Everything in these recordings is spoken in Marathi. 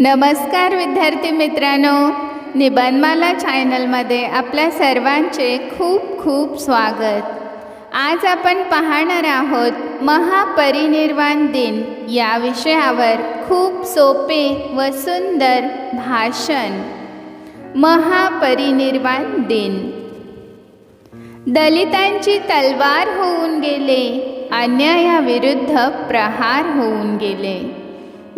नमस्कार विद्यार्थी मित्रांनो. निबंधमाला चॅनलमध्ये आपल्या सर्वांचे खूप खूप स्वागत. आज आपण पाहणार आहोत महापरिनिर्वाण दिन या विषयावर खूप सोपे व सुंदर भाषण. महापरिनिर्वाण दिन. दलितांची तलवार होऊन गेले अन्यायाविरुद्ध प्रहार होऊन गेले.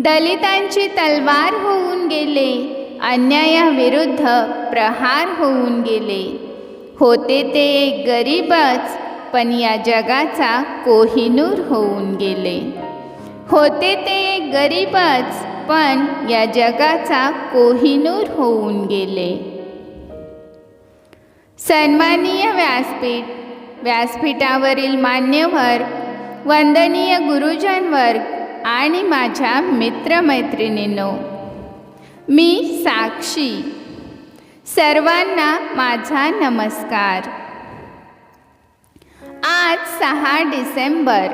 दलितांची तलवार होऊन गेले. अन्यायाविरुद्ध प्रहार होऊन गेले. होते ते एक गरीबच पण या जगाचा कोहिनूर होऊन गेले. होते ते एक गरीबच पण या जगाचा कोहिनूर होऊन गेले. सन्मानीय व्यासपीठ व्यासपीठावरील मान्यवर वंदनीय गुरुजन वर्ग आणि माझ्या मित्रमैत्रिणींनो मी साक्षी. सर्वांना माझा नमस्कार. आज सहा डिसेंबर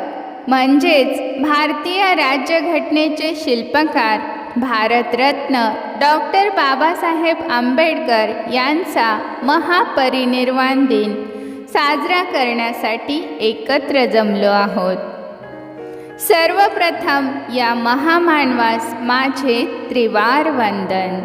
म्हणजेच भारतीय राज्यघटनेचे शिल्पकार भारतरत्न डॉक्टर बाबासाहेब आंबेडकर यांचा महापरिनिर्वाण दिन साजरा करण्यासाठी एकत्र जमलो आहोत. सर्वप्रथम या महामानवास माझे त्रिवार वंदन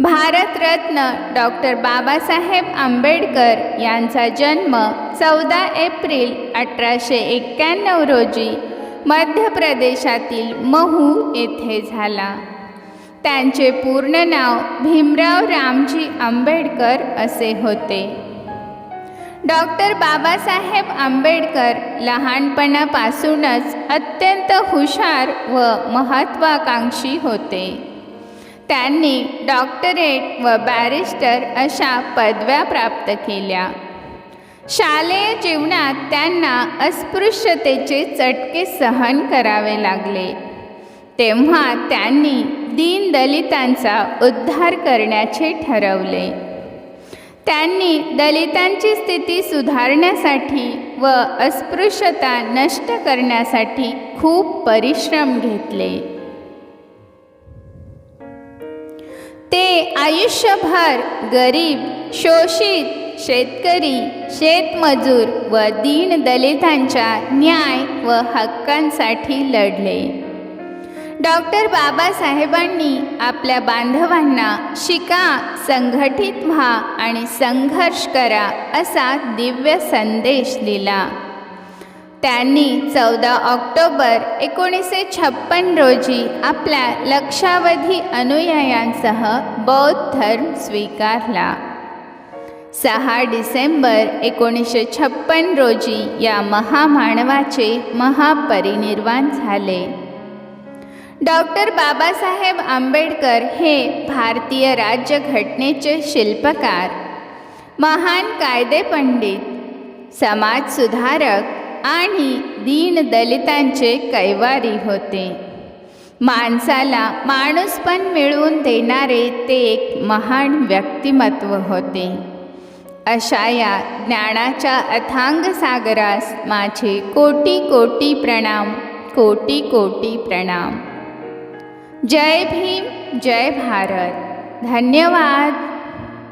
भारतरत्न डॉक्टर बाबासाहेब आंबेडकर यांचा जन्म चौदा एप्रिल अठराशे एक्क्याण्णव रोजी मध्य प्रदेशातील महू येथे झाला. त्यांचे पूर्ण नाव भीमराव रामजी आंबेडकर असे होते. डॉक्टर बाबासाहेब आंबेडकर लहानपणापासूनच अत्यंत हुशार व महत्त्वाकांक्षी होते. त्यांनी डॉक्टरेट व बॅरिस्टर अशा पदव्या प्राप्त केल्या. शालेय जीवनात त्यांना अस्पृश्यतेचे चटके सहन करावे लागले. तेव्हा त्यांनी दीनदलितांचा उद्धार करण्याचे ठरवले. त्यांनी दलितांची स्थिती सुधारण्यासाठी व अस्पृश्यता नष्ट करण्यासाठी खूप परिश्रम घेतले. ते आयुष्यभर गरीब शोषित शेतकरी शेतमजूर व दीन दलितांच्या न्याय व हक्कांसाठी लढले. डॉक्टर बाबासाहेबांनी आपल्या बांधवांना शिका संघटित व्हा आणि संघर्ष करा असा दिव्य संदेश दिला. त्यांनी चौदा ऑक्टोबर एकोणीसशे छप्पन रोजी आपल्या लक्षावधी अनुयायांसह बौद्ध धर्म स्वीकारला. सहा डिसेंबर एकोणीसशे छप्पन रोजी या महामानवाचे महापरिनिर्वाण झाले. डॉक्टर बाबासाहेब आंबेडकर हे भारतीय राज्यघटनेचे शिल्पकार महान कायदेपंडित समाजसुधारक आणि दीनदलितांचे कैवारी होते. माणसाला माणूसपण मिळवून देणारे ते एक महान व्यक्तिमत्व होते. अशा या ज्ञानाच्या अथांग सागरास माझे कोटी कोटी प्रणाम कोटी कोटी प्रणाम. जय भीम जय भारत. धन्यवाद.